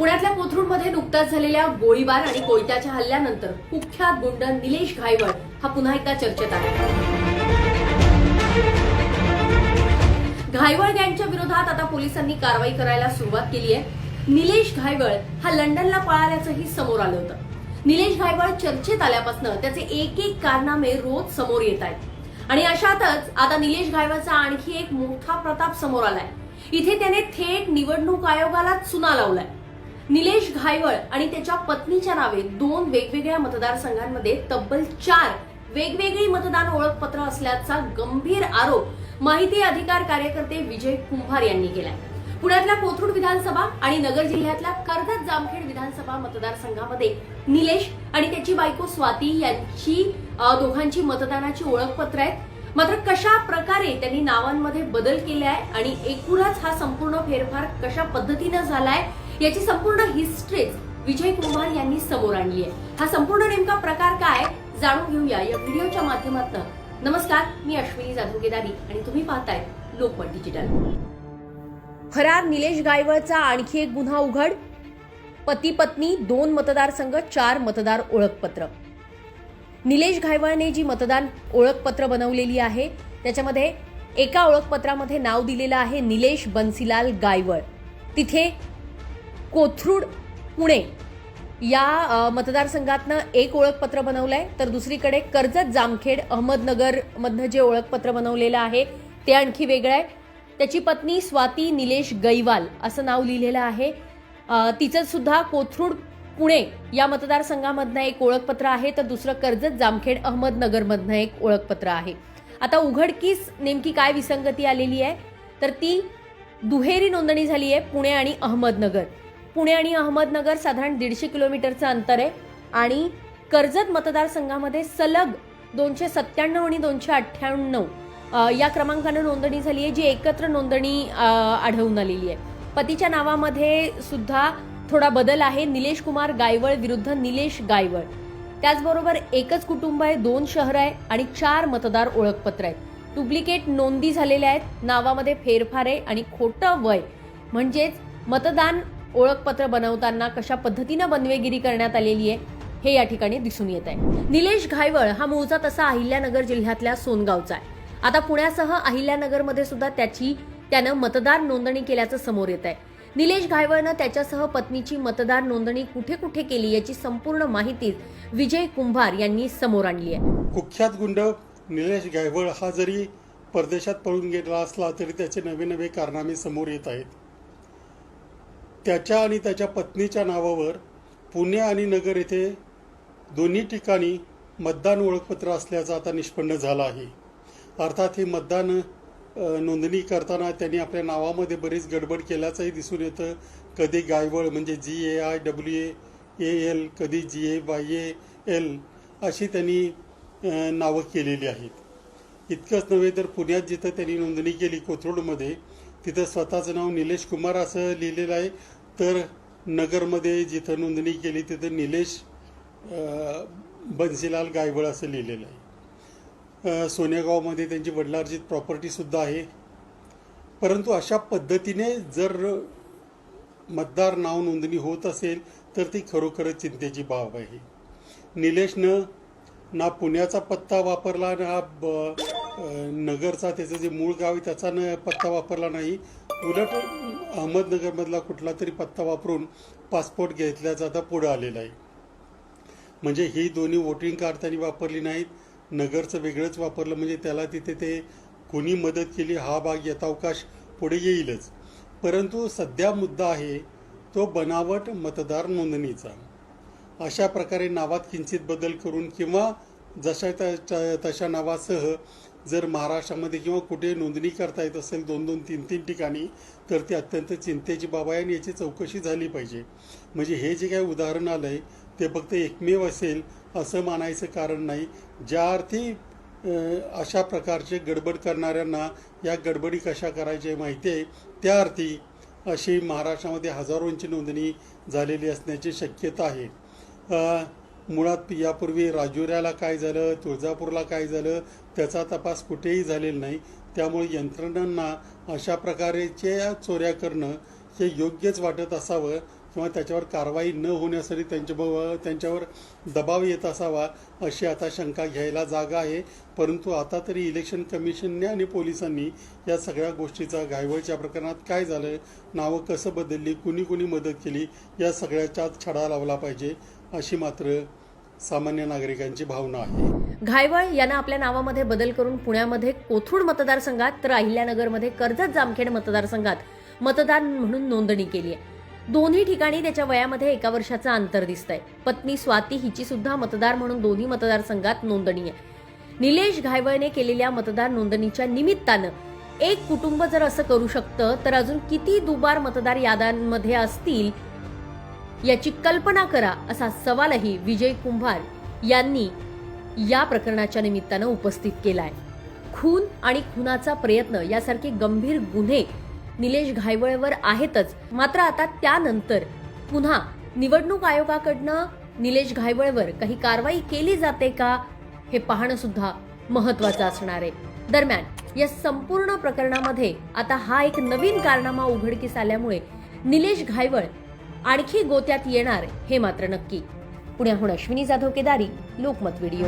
पुण्यातल्या कोथरूडमध्ये नुकताच झालेल्या गोळीबार आणि कोयत्याच्या हल्ल्यानंतर कुख्यात गुंड निलेश घायवळ हा पुन्हा एकदा चर्चेत आहे घायवळ गँगच्या विरोधात आता पोलिसांनी कारवाई करायला सुरुवात केली आहे निलेश घायवळ हा लंडनला पळाल्याचंही समोर आलं होतं. निलेश घायवळ चर्चेत आल्यापासून त्याचे एक एक कारनामे रोज समोर येत आहेत. आणि अशातच आता निलेश घायवळचा आणखी एक मोठा प्रताप समोर आलाय. इथे त्याने थेट निवडणूक आयोगाला चुना लावलाय. निलेश घायवळ आणि त्याच्या पत्नीच्या नावे दोन वेगवेगळ्या मतदारसंघांमध्ये तब्बल चार वेगवेगळी मतदान ओळखपत्र असल्याचा गंभीर आरोप माहिती अधिकार कार्यकर्ते विजय कुंभार यांनी केलाय. पुण्यातल्या कोथरूड विधानसभा आणि नगर जिल्ह्यातल्या कर्जत जामखेड विधानसभा मतदारसंघामध्ये निलेश आणि त्याची बायको स्वाती यांची दोघांची मतदानाची ओळखपत्र आहेत. मात्र कशा प्रकारे त्यांनी नावांमध्ये बदल केले आहे आणि एकूणच हा संपूर्ण फेरफार कशा पद्धतीनं झालाय याची संपूर्ण हिस्ट्रीच विजय कुमार यांनी समोर आणली आहे. हा संपूर्ण नेमका प्रकार काय जाणून घेऊया या व्हिडिओच्या माध्यमातून. नमस्कार मी अश्विनी जाधव केदारी आणि तुम्ही पाहताय लोकमत डिजिटल फरार निलेश गायवळचा आणखी एक गुन्हा उघड. पती पत्नी दोन मतदारसंघ चार मतदार ओळखपत्र. निलेश घायवळने जी मतदान ओळखपत्र बनवलेली आहे त्याच्यामध्ये एका ओळखपत्रामध्ये नाव दिलेलं आहे निलेश बन्सीलाल गायवळ. तिथे कोथरूड पुणे या मतदारसंघातनं एक ओळखपत्र बनवलं आहे तर दुसरीकडे कर्जत जामखेड अहमदनगर मधनं जे ओळखपत्र बनवलेलं आहे ते आणखी वेगळं आहे. त्याची पत्नी स्वाती निलेश गैवाल असं नाव लिहिलेलं आहे. तिचं सुद्धा कोथरूड पुणे या मतदारसंघामधनं एक ओळखपत्र आहे. तर दुसरं कर्जत जामखेड अहमदनगरमधनं एक ओळखपत्र आहे. आता उघडकीस नेमकी काय विसंगती आलेली आहे? तर ती दुहेरी नोंदणी झाली आहे पुणे आणि अहमदनगर. पुणे आणि अहमदनगर साधारण दीडशे किलोमीटरचं अंतर आहे. आणि कर्जत मतदारसंघामध्ये सलग दोनशे सत्त्याण्णव आणि दोनशे अठ्ठ्याण्णव या क्रमांकानं नोंदणी झाली आहे जी एकत्र नोंदणी आढळून आलेली आहे. पतीच्या नावामध्ये सुद्धा थोडा बदल आहे. निलेश कुमार गायवळ विरुद्ध निलेश गायवळ. त्याचबरोबर एकच कुटुंब आहे दोन शहर आहे आणि चार मतदार ओळखपत्र आहेत. डुप्लिकेट नोंदी झालेल्या आहेत. नावामध्ये फेरफार आहे आणि खोटं वय. म्हणजेच मतदान ओळखपत्र बनवताना कशा पद्धतीनं बनवेगिरी करण्यात आलेली आहे हे या ठिकाणी दिसून येत आहे. निलेश घायवळ हा मूळचा तसा अहिल्यानगर जिल्ह्यातल्या सोनगावचा आहे. आता पुण्यासह अहिल्यानगरमध्ये सुद्धा त्याची त्यानं मतदार नोंदणी केल्याचं समोर येत आहे. निलेश घायवळनं त्याच्यासह पत्नीची मतदार नोंदणी कुठे कुठे केली याची संपूर्ण माहिती विजय कुंभार यांनी समोर आणली आहे. कुख्यात गुंड निलेश गायवळ हा जरी परदेशात पळून गेला असला तरी त्याचे नवे नवे कारनामे समोर येत आहेत. त्याच्या आणि त्याच्या पत्नीच्या नावावर पुणे आणि नगर येथे दोन्ही ठिकाणी मतदान ओळखपत्र असल्याचं आता निष्पन्न झालं आहे. अर्थात हे मतदान नोंदणी करताना त्यांनी आपल्या नावामध्ये बरीच गडबड केल्याचंही दिसून येतं. कधी गायवळ म्हणजे G A I W A A L कधी G A Y A L अशी त्यांनी नावं केलेली आहेत. इतकंच नव्हे तर पुण्यात जिथं त्यांनी नोंदणी केली कोथरूडमध्ये तिथं स्वतःचं नाव निलेश कुमार असं लिहिलेलं आहे. तर नगरमध्ये जिथं नोंदणी केली तिथं निलेश बन्सीलाल गायवळ असं लिहिलेलं आहे. सोनेगावमध्ये त्यांची वडिलार्जित प्रॉपर्टीसुद्धा आहे. परंतु अशा पद्धतीने जर मतदार नाव नोंदणी होत असेल तर ती खरोखरच चिंतेची बाब आहे. निलेशनं ना पुण्याचा पत्ता वापरला ना ब नगरचा त्याचं जे मूळ गाव आहे त्याचा न पत्ता वापरला नाही. उलट अहमदनगरमधला कुठला तरी पत्ता वापरून पासपोर्ट घेतल्याचा आता पुढं आलेला आहे. म्हणजे ही दोन्ही वोटिंग कार्ड त्यांनी वापरली नाहीत. नगरचं वेगळंच वापरलं म्हणजे त्याला तिथे ते कोणी मदत केली हा भाग यथावकाश पुढे येईलच. परंतु सध्या मुद्दा आहे तो बनावट मतदार नोंदणीचा. अशा प्रकारे नावात किंचित बदल करून किंवा जशा तशा नावासह जर महाराष्ट्रामध्ये किंवा कुठे नोंदणी करता येत असेल दोन दोन तीन तीन ठिकाणी तर ती अत्यंत चिंतेची बाब आहे आणि याची चौकशी झाली पाहिजे. म्हणजे हे जे काही उदाहरण आलं आहे ते फक्त एकमेव असेल असं मानायचं कारण नाही. ज्या अर्थी अशा प्रकारचे गडबड करणाऱ्यांना या गडबडी कशा करायच्या माहिती आहे. त्या अर्थी अशी महाराष्ट्रामध्ये हजारोंची नोंदणी झालेली असण्याची शक्यता आहे. मुळात यापूर्वी राजुऱ्याला काय झालं तुळजापूरला काय झालं त्याचा तपास कुठेही झालेला नाही. त्यामुळे यंत्रणांना अशा प्रकारेच्या चोऱ्या करणं हे योग्यच वाटत असावं किंवा त्याच्यावर कारवाई न होण्यासाठी त्यांच्या त्यांच्यावर दबाव येत असावा अशी आता शंका घ्यायला जागा आहे. परंतु आता तरी इलेक्शन कमिशनने आणि पोलिसांनी या सगळ्या गोष्टीचा घायवळच्या प्रकरणात काय झालं नावं कसं बदलली कुणी कुणी मदत केली या सगळ्याच्यात छडा लावला पाहिजे अशी मात्र सामान्य नागरिकांची भावना आहे. घायवळ यांना आपल्या नावामध्ये बदल करून पुण्यामध्ये कोथरूड मतदारसंघात तर अहिल्यानगरमध्ये कर्जत जामखेड मतदारसंघात मतदान म्हणून नोंदणी केली आहे. दोन्ही ठिकाणी त्याच्या वयामध्ये एका वर्षाचं अंतर दिसतंय. पत्नी स्वाती हिची सुद्धा मतदार म्हणून दोन्ही मतदारसंघात नोंदणी आहे. निलेश घायवळने केलेल्या मतदार नोंदणीच्या निमित्तानं एक कुटुंब जर असं करू शकतं तर अजून किती दुबार मतदार याद्यांमध्ये असतील याची कल्पना करा असा सवालही विजय कुंभार यांनी या प्रकरणाच्या निमित्तानं उपस्थित केलाय. खून आणि खुनाचा प्रयत्न यासारखे गंभीर गुन्हे निलेश घायवळवर आहेतच. मात्र आता त्यानंतर पुन्हा निवडणूक आयोगाकडनं निलेश घायवळवर काही कारवाई केली जाते का हे पाहणं सुद्धा महत्वाचं असणार आहे. दरम्यान या संपूर्ण प्रकरणामध्ये आता हा एक नवीन कारनामा उघडकीस आल्यामुळे निलेश घायवळ आणखी गोत्यात येणार हे मात्र नक्की. पुण्याहून अश्विनी जाधव केदारी लोकमत व्हिडिओ.